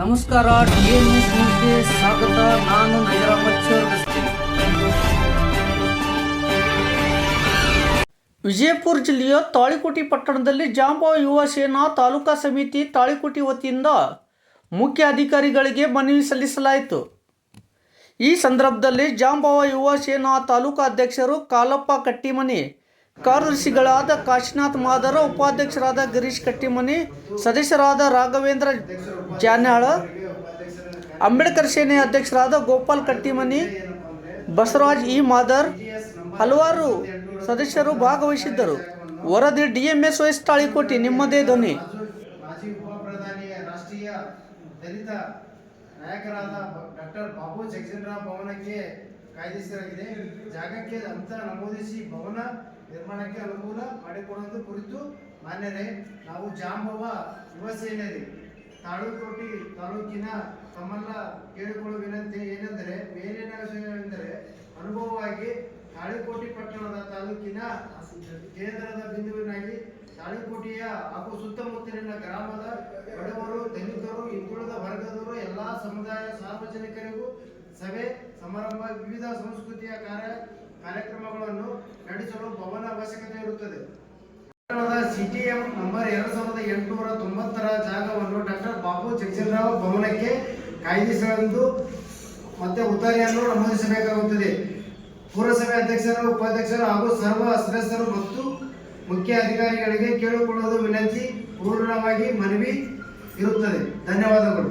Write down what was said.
ನಮಸ್ಕಾರ ಸ್ವಾಗತ. ನಾನು ವಿಜಯಪುರ ಜಿಲ್ಲೆಯ ತಾಳಿಕೋಟಿ ಪಟ್ಟಣದಲ್ಲಿ ಜಾಂಬಾ ಯುವ ಸೇನಾ ತಾಲೂಕಾ ಸಮಿತಿ ತಾಳಿಕೋಟಿ ವತಿಯಿಂದ ಮುಖ್ಯ ಅಧಿಕಾರಿಗಳಿಗೆ ಮನವಿ ಸಲ್ಲಿಸಲಾಯಿತು. ಈ ಸಂದರ್ಭದಲ್ಲಿ ಜಾಂಬಾವ ಯುವ ಸೇನಾ ತಾಲೂಕಾ ಅಧ್ಯಕ್ಷರು ಕಾಲಪ್ಪ ಕಟ್ಟಿಮನಿ ಕಾರ್ಯದರ್ಶಿಗಳಾದ ಕಾಶಿನಾಥ್ ಮಾದರ, ಉಪಾಧ್ಯಕ್ಷರಾದ ಗಿರೀಶ್ ಕಟ್ಟಿಮನಿ, ಸದಸ್ಯರಾದ ರಾಘವೇಂದ್ರ ಜಾನ್ಯಾಳ, ಅಂಬೇಡ್ಕರ್ ಸೇನೆ ಅಧ್ಯಕ್ಷರಾದ ಗೋಪಾಲ್ ಕಟ್ಟಿಮನಿ, ಬಸವರಾಜ್ ಇ ಮಾದರ್ ಹಲವಾರು ಸದಸ್ಯರು ಭಾಗವಹಿಸಿದ್ದರು. ವರದಿ ಡಿಎಂಎಸ್ ವೈಸ್ ತಾಳಿಕೋಟಿ, ನಿಮ್ಮದೇ ಧ್ವನಿ. ನಾಯಕರಾದ ಡಾಕ್ಟರ್ ಬಾಬು ಭವನಕ್ಕೆ ಕಾಯ್ದಿರಿಸಲಾಗಿದೆ ಜಾಗಕ್ಕೆ ಅಂತ ನಮೂದಿಸಿ ಭವನ ನಿರ್ಮಾಣಕ್ಕೆ ಅನುಕೂಲ ಮಾಡಿಕೊಡುವುದು ಕುರಿತು ಮಾನ್ಯರೇ, ನಾವು ಜಾಂಬವ ಯುವ ಸೇನೆರಿ ತಾಳುಕೋಟಿ ತಾಲೂಕಿನ ತಮ್ಮೆಲ್ಲ ಕೇಳಿಕೊಳ್ಳುವ ವಿನಂತಿ ಏನೆಂದರೆ, ಮೇಲಿನ ವಿಷಯವೆಂದರೆ ಅನುಭವವಾಗಿ ತಾಳಿಕೋಟಿ ಪಟ್ಟಣದ ತಾಲೂಕಿನ ಕೇಂದ್ರದ ಬಿಂದುವಿನಾಗಿ ತಾಳಿಕೋಟಿಯ ಹಾಗೂ ಸುತ್ತಮುತ್ತಲಿನ ಗ್ರಾಮದ ಬಡವರು, ದಲಿತರು, ಹಿಂದುಳಿದ ವರ್ಗದವರು, ಎಲ್ಲಾ ಸಮುದಾಯ ಸಾರ್ವಜನಿಕರಿಗೂ ಸಭೆ, ಸಮಾರಂಭ, ವಿವಿಧ ಸಂಸ್ಕೃತಿಯ ಕಾರ್ಯ, ಕಾರ್ಯಕ್ರಮಗಳನ್ನು ನಡೆಸಲು ಭವನ ಅವಶ್ಯಕತೆ ಇರುತ್ತದೆ. ಸಿಟಿಎಂ ನಂಬರ್ ಎರಡ್ ಸಾವಿರದ ಎಂಟುನೂರ ತೊಂಬತ್ತರ ಜಾಗವನ್ನು ಡಾಕ್ಟರ್ ಬಾಬು ಜಗಜೀವನರಾವ್ ಭವನಕ್ಕೆ ಕಾಯ್ದಿರಿಸಲೆಂದು ಮತ್ತೆ ಉತ್ತರೆಯನ್ನು ನಮೂದಿಸಬೇಕಾಗುತ್ತದೆ. ಪುರಸಭೆ ಅಧ್ಯಕ್ಷರು, ಉಪಾಧ್ಯಕ್ಷರು ಹಾಗೂ ಸರ್ವ ಸದಸ್ಯರು ಮತ್ತು ಮುಖ್ಯ ಅಧಿಕಾರಿಗಳಿಗೆ ಕೇಳಿಕೊಳ್ಳುವುದು ವಿನಂತಿ, ಪೂರ್ಣವಾಗಿ ಮನವಿ ಇರುತ್ತದೆ. ಧನ್ಯವಾದಗಳು.